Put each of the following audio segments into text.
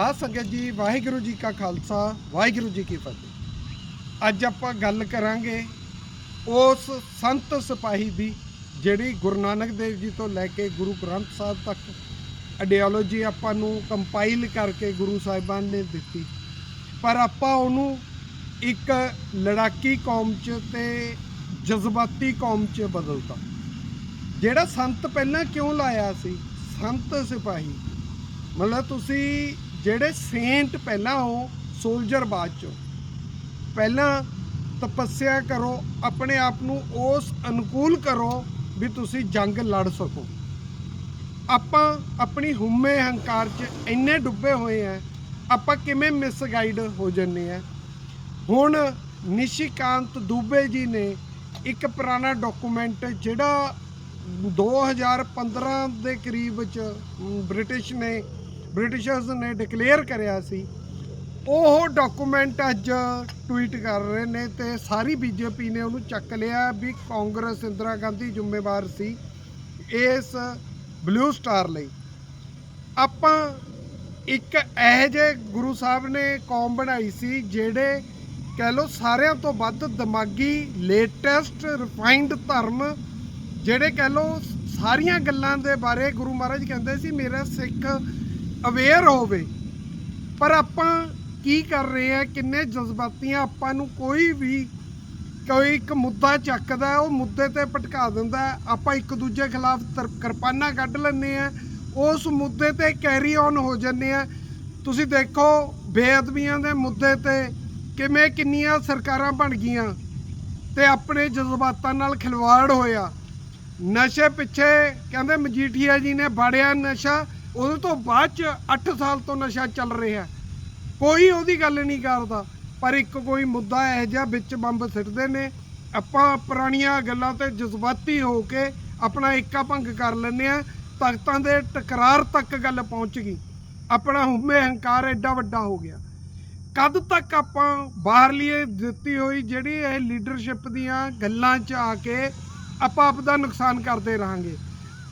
ਸਾਧ ਸੰਗਤ ਜੀ, ਵਾਹਿਗੁਰੂ ਜੀ ਕਾ ਖਾਲਸਾ, ਵਾਹਿਗੁਰੂ ਜੀ ਕੀ ਫਤਿਹ। ਅੱਜ ਆਪਾਂ ਗੱਲ ਕਰਾਂਗੇ ਉਸ ਸੰਤ ਸਿਪਾਹੀ ਦੀ, ਜਿਹੜੀ ਗੁਰੂ ਨਾਨਕ ਦੇਵ ਜੀ ਤੋਂ ਲੈ ਕੇ ਗੁਰੂ ਗ੍ਰੰਥ ਸਾਹਿਬ ਤੱਕ ਆਈਡੀਓਲੋਜੀ ਆਪਾਂ ਨੂੰ ਕੰਪਾਈਲ ਕਰਕੇ ਗੁਰੂ ਸਾਹਿਬਾਨ ਨੇ ਦਿੱਤੀ। ਪਰ ਆਪਾਂ ਉਹਨੂੰ ਇੱਕ ਲੜਾਕੀ ਕੌਮ 'ਚ ਤੇ ਜਜ਼ਬਾਤੀ ਕੌਮ 'ਚ ਬਦਲਤਾ। ਜਿਹੜਾ ਸੰਤ ਪਹਿਲਾਂ ਕਿਉਂ ਲਾਇਆ ਸੀ? ਸੰਤ ਸਿਪਾਹੀ। ਮਤਲਬ ਤੁਸੀਂ ਜਿਹੜੇ ਸੇਂਟ ਪਹਿਲਾਂ ਹੋ ਸੋਲਜਰ ਬਾਅਦ ਚੋਂ। ਪਹਿਲਾਂ ਤਪੱਸਿਆ ਕਰੋ, ਆਪਣੇ ਆਪ ਨੂੰ ਉਸ ਅਨੁਕੂਲ ਕਰੋ ਵੀ ਤੁਸੀਂ ਜੰਗ ਲੜ ਸਕੋ। ਆਪਾਂ ਆਪਣੀ ਹੁਮੇ ਹੰਕਾਰ 'ਚ ਇੰਨੇ ਡੁੱਬੇ ਹੋਏ ਆ, ਆਪਾਂ ਕਿਵੇਂ ਮਿਸਗਾਈਡ ਹੋ ਜੰਨੇ ਆ। ਹੁਣ ਨਿਸ਼ਿਕਾਂਤ ਦੂਬੇ ਜੀ ਨੇ ਇੱਕ ਪੁਰਾਣਾ ਡਾਕੂਮੈਂਟ ਜਿਹੜਾ 2015 ਦੇ ਕਰੀਬ ਚ ਬ੍ਰਿਟਿਸ਼ ਨੇ ਬ੍ਰਿਟਿਸ਼ਰਸ ਨੇ ਡਿਕਲੇਅਰ ਕਰਿਆ ਸੀ। ਉਹ ਡਾਕੂਮੈਂਟ ਅੱਜ ਟਵੀਟ ਕਰ ਰਹੇ ਨੇ ਤੇ ਸਾਰੀ ਬੀਜੇਪੀ ਨੇ ਉਹਨੂੰ ਚੱਕ ਲਿਆ ਵੀ ਕਾਂਗਰਸ ਇੰਦਰਾ ਗਾਂਧੀ ਜ਼ਿੰਮੇਵਾਰ ਸੀ ਇਸ ਬਲੂ ਸਟਾਰ ਲਈ। ਆਪਾਂ ਇੱਕ ਇਹੋ ਜਿਹੇ ਗੁਰੂ ਸਾਹਿਬ ਨੇ ਕੌਮ ਬਣਾਈ ਸੀ ਜਿਹੜੇ ਕਹਿ ਲੋ ਸਾਰਿਆਂ ਤੋਂ ਵੱਧ ਦਿਮਾਗੀ, ਲੇਟੈਸਟ, ਰਿਫਾਈਨਡ ਧਰਮ ਜਿਹੜੇ ਕਹਿ ਲੋ ਸਾਰੀਆਂ ਗੱਲਾਂ ਦੇ ਬਾਰੇ ਗੁਰੂ ਮਹਾਰਾਜ ਕਹਿੰਦੇ ਸੀ, ਮੇਰਾ ਸਿੱਖ ਅਵੇਅਰ ਹੋਵੇ। ਪਰ ਆਪਾਂ ਕੀ ਕਰ ਰਹੇ ਆ ਕਿੰਨੇ ਜਜ਼ਬਾਤੀਆਂ ਆਪਾਂ ਨੂੰ ਕੋਈ ਵੀ, ਕੋਈ ਇੱਕ ਮੁੱਦਾ ਚੱਕਦਾ ਉਹ ਮੁੱਦੇ ਤੇ ਭਟਕਾ ਦਿੰਦਾ ਆਪਾਂ ਇੱਕ ਦੂਜੇ ਖਿਲਾਫ ਕਿਰਪਾਨਾਂ ਕੱਢ ਲੈਂਦੇ ਆ ਉਸ ਮੁੱਦੇ ਤੇ ਕੈਰੀ ਔਨ ਹੋ ਜੰਨੇ ਆ ਤੁਸੀਂ ਦੇਖੋ, ਬੇਅਦਬੀਆਂ ਦੇ ਮੁੱਦੇ ਤੇ ਕਿਵੇਂ ਕਿੰਨੀਆਂ ਸਰਕਾਰਾਂ ਬਣ ਗਈਆਂ ਤੇ ਆਪਣੇ ਜਜ਼ਬਾਤਾਂ ਨਾਲ ਖਿਲਵਾੜ ਹੋਇਆ। ਨਸ਼ੇ ਪਿੱਛੇ ਕਹਿੰਦੇ ਮਜੀਠੀਆ ਜੀ ਨੇ ਬਾੜਿਆ ਨਸ਼ਾ। ਉਹਦੇ ਤੋਂ ਬਾਅਦ ਚ 8 ਸਾਲ ਤੋਂ ਨਸ਼ਾ ਚੱਲ ਰਿਹਾ। ਕੋਈ ਉਹਦੀ ਗੱਲ ਨਹੀਂ ਕਰਦਾ। ਪਰ ਇੱਕ ਕੋਈ ਮੁੱਦਾ ਇਹੋ ਜਿਹਾ ਵਿੱਚ ਬੰਬ ਸਿੱਟਦੇ ਨੇ। ਆਪਾਂ ਪੁਰਾਣੀਆਂ ਗੱਲਾਂ ਤੇ ਜਜ਼ਬਾਤੀ ਹੋ ਕੇ ਆਪਣਾ ਏਕਾ ਭੰਗ ਕਰ ਲੈਂਦੇ ਆ ਤਖਤਾਂ ਦੇ ਟਕਰਾਰ ਤੱਕ ਗੱਲ ਪਹੁੰਚ ਗਈ। ਆਪਣਾ ਹੁਮੇ ਹੰਕਾਰ ਐਡਾ ਵੱਡਾ ਹੋ ਗਿਆ। ਕਦ ਤੱਕ ਆਪਾਂ ਬਾਹਰਲੀ ਦਿੱਤੀ ਹੋਈ ਜਿਹੜੀ ਇਹ ਲੀਡਰਸ਼ਿਪ ਦੀਆਂ ਗੱਲਾਂ 'ਚ ਆ ਕੇ ਆਪਾਂ ਆਪ ਦਾ ਨੁਕਸਾਨ ਕਰਦੇ ਰਹਾਂਗੇ।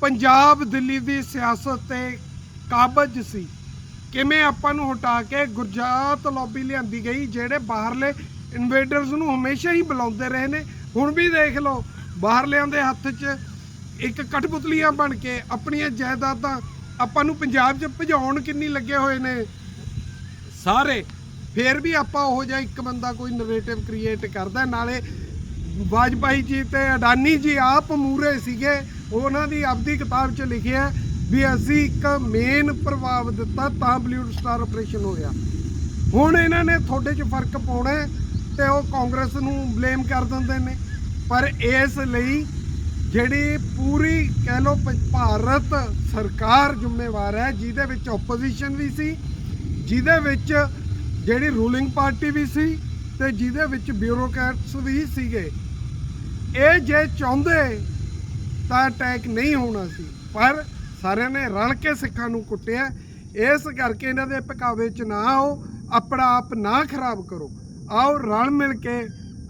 ਪੰਜਾਬ, ਦਿੱਲੀ ਦੀ ਸਿਆਸਤ ਤੇ ਕਾਬਜ ਸੀ। ਕਿਵੇਂ ਆਪਾਂ ਨੂੰ ਹਟਾ ਕੇ ਗੁਰਜਾਤ ਲੌਬੀ ਲਿਆਂਦੀ ਗਈ, ਜਿਹੜੇ ਬਾਹਰਲੇ ਇਨਵੇਡਰਸ ਨੂੰ ਹਮੇਸ਼ਾ ਹੀ ਬੁਲਾਉਂਦੇ ਰਹੇ ਨੇ, ਹੁਣ ਵੀ ਦੇਖ ਲਓ, ਬਾਹਰਲਿਆਂ ਦੇ ਹੱਥ 'ਚ ਇੱਕ ਕਠਪੁਤਲੀਆਂ ਬਣ ਕੇ ਆਪਣੀਆਂ ਜਾਇਦਾਦਾਂ ਆਪਾਂ ਨੂੰ ਪੰਜਾਬ 'ਚ ਭਜਾਉਣ ਕਿੰਨੀ ਲੱਗੇ ਹੋਏ ਨੇ। ਸਾਰੇ, ਫੇਰ ਵੀ ਆਪਾਂ ਉਹ ਜਿਹਾ ਇੱਕ ਬੰਦਾ ਕੋਈ ਨਰੇਟਿਵ ਕ੍ਰੀਏਟ ਕਰਦਾ, ਨਾਲੇ ਵਾਜਪਾਈ ਜੀ ਤੇ ਅਡਾਨੀ ਜੀ ਆਪ ਮੂਰੇ ਸੀਗੇ, ਉਹਨਾਂ ਦੀ ਆਪਦੀ ਕਿਤਾਬ 'ਚ ਲਿਖਿਆ ਵੀ ਅਸੀਂ ਇੱਕ ਮੇਨ ਪ੍ਰਭਾਵ ਦਿੱਤਾ ਤਾਂ ਬਲੂ ਸਟਾਰ ਆਪਰੇਸ਼ਨ ਹੋਇਆ ਹੁਣ ਇਹਨਾਂ ਨੇ ਤੁਹਾਡੇ 'ਚ ਫ਼ਰਕ ਪਾਉਣਾ ਹੈ ਤੇ ਉਹ ਕਾਂਗਰਸ ਨੂੰ ਬਲੇਮ ਕਰ ਦਿੰਦੇ ਨੇ। ਪਰ ਇਸ ਲਈ ਜਿਹੜੀ ਪੂਰੀ ਕਹਿ ਲੋ ਭਾਰਤ ਸਰਕਾਰ ਜ਼ਿੰਮੇਵਾਰ ਹੈ, ਜਿਹਦੇ ਵਿੱਚ ਆਪੋਜੀਸ਼ਨ ਵੀ ਸੀ, ਜਿਹਦੇ ਵਿੱਚ ਜਿਹੜੀ ਰੂਲਿੰਗ ਪਾਰਟੀ ਵੀ ਸੀ ਤੇ ਜਿਹਦੇ ਵਿੱਚ ਬਿਊਰੋਕਰੈਟਸ ਵੀ ਸੀਗੇ। ਇਹ ਜੇ ਚਾਹੁੰਦੇ ਤਾਂ ਅਟੈਕ ਨਹੀਂ ਹੋਣਾ ਸੀ। ਪਰ ਸਾਰਿਆਂ ਨੇ ਰਲ ਕੇ ਸਿੱਖਾਂ ਨੂੰ ਕੁੱਟਿਆ। ਇਸ ਕਰਕੇ ਇਹਨਾਂ ਦੇ ਪਕਾਵੇ 'ਚ ਨਾ ਆਓ, ਆਪਣਾ ਆਪ ਨਾ ਖਰਾਬ ਕਰੋ। ਆਓ, ਰਲ ਮਿਲ ਕੇ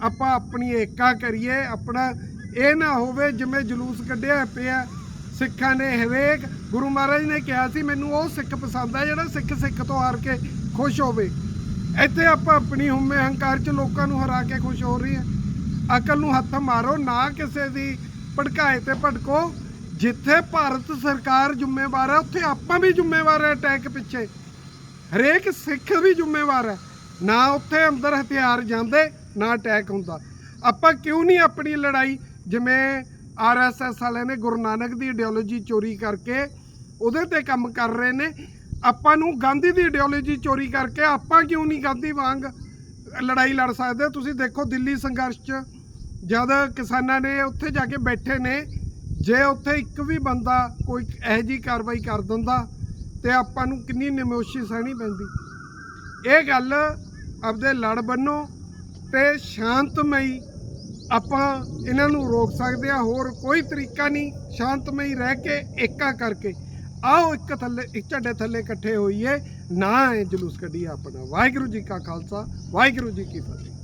ਆਪਾਂ ਆਪਣੀ ਏਕਾ ਕਰੀਏ, ਆਪਣਾ ਇਹ ਨਾ ਹੋਵੇ ਜਿਵੇਂ ਜਲੂਸ ਕੱਢਿਆ ਪਿਆ। ਸਿੱਖਾਂ ਨੇ ਹਰੇਕ, ਗੁਰੂ ਮਹਾਰਾਜ ਨੇ ਕਿਹਾ ਸੀ, ਮੈਨੂੰ ਉਹ ਸਿੱਖ ਪਸੰਦ ਆ ਜਿਹੜਾ ਸਿੱਖ ਸਿੱਖ ਤੋਂ ਹਾਰ ਕੇ ਖੁਸ਼ ਹੋਵੇ। ਇੱਥੇ ਆਪਾਂ ਆਪਣੀ ਹੁੰਮੇ ਹੰਕਾਰ 'ਚ ਲੋਕਾਂ ਨੂੰ ਹਰਾ ਕੇ ਖੁਸ਼ ਹੋ ਰਹੀ ਹੈ। ਅਕਲ ਨੂੰ ਹੱਥ ਮਾਰੋ, ਨਾ ਕਿਸੇ ਦੀ ਭੜਕਾਏ ਤੇ ਭਟਕੋ। ਜਿੱਥੇ ਭਾਰਤ ਸਰਕਾਰ ਜ਼ਿੰਮੇਵਾਰ ਹੈ, ਉੱਥੇ ਆਪਾਂ ਵੀ ਜ਼ਿੰਮੇਵਾਰ ਹੈ ਅਟੈਕ ਪਿੱਛੇ। ਹਰੇਕ ਸਿੱਖ ਵੀ ਜ਼ਿੰਮੇਵਾਰ ਹੈ। ਨਾ ਉੱਥੇ ਅੰਦਰ ਹਥਿਆਰ ਜਾਂਦੇ, ਨਾ ਅਟੈਕ ਹੁੰਦਾ। ਆਪਾਂ ਕਿਉਂ ਨਹੀਂ ਆਪਣੀ ਲੜਾਈ? ਜਿਵੇਂ ਆਰਐਸਐਸ ਵਾਲਿਆਂ ਨੇ ਗੁਰੂ ਨਾਨਕ ਦੀ ਆਈਡੀਓਲੋਜੀ ਚੋਰੀ ਕਰਕੇ ਉਹਦੇ ਤੇ ਕੰਮ ਕਰ ਰਹੇ ਨੇ। ਆਪਾਂ ਨੂੰ ਗਾਂਧੀ ਦੀ ਆਈਡੀਓਲੋਜੀ ਚੋਰੀ ਕਰਕੇ ਆਪਾਂ ਕਿਉਂ ਨਹੀਂ ਗਾਂਧੀ ਵਾਂਗ ਲੜਾਈ ਲੜ ਸਕਦੇ? ਤੁਸੀਂ ਦੇਖੋ ਦਿੱਲੀ ਸੰਘਰਸ਼ 'ਚ, ਜਦ ਕਿਸਾਨਾਂ ਨੇ ਉੱਥੇ ਜਾ ਕੇ ਬੈਠੇ ਨੇ ਜੇ ਉੱਥੇ ਇੱਕ ਵੀ ਬੰਦਾ ਕੋਈ ਇਹੋ ਜਿਹੀ ਕਾਰਵਾਈ ਕਰ ਦਿੰਦਾ ਤੇ ਆਪਾਂ ਨੂੰ ਕਿੰਨੀ ਨਮੋਸ਼ੀ ਸਹਿਣੀ ਪੈਂਦੀ। ਇਹ ਗੱਲ ਆਪਦੇ ਲੜ ਬੰਨੋ ਤੇ ਸ਼ਾਂਤਮਈ ਆਪਾਂ ਇਹਨਾਂ ਨੂੰ ਰੋਕ ਸਕਦੇ ਆ ਹੋਰ ਕੋਈ ਤਰੀਕਾ ਨਹੀਂ ਸ਼ਾਂਤਮਈ ਰਹਿ ਕੇ ਏਕਾ ਕਰਕੇ। ਆਓ ਇੱਕ ਥੱਲੇ, ਇੱਕ ਝੰਡੇ ਥੱਲੇ ਇਕੱਠੇ ਹੋਈਏ, ਨਾ ਇਹ ਜਲੂਸ ਕੱਢੀਏ ਆਪਣਾ। ਵਾਹਿਗੁਰੂ ਜੀ ਕਾ ਖਾਲਸਾ, ਵਾਹਿਗੁਰੂ ਜੀ ਕੀ ਫਤਿਹ।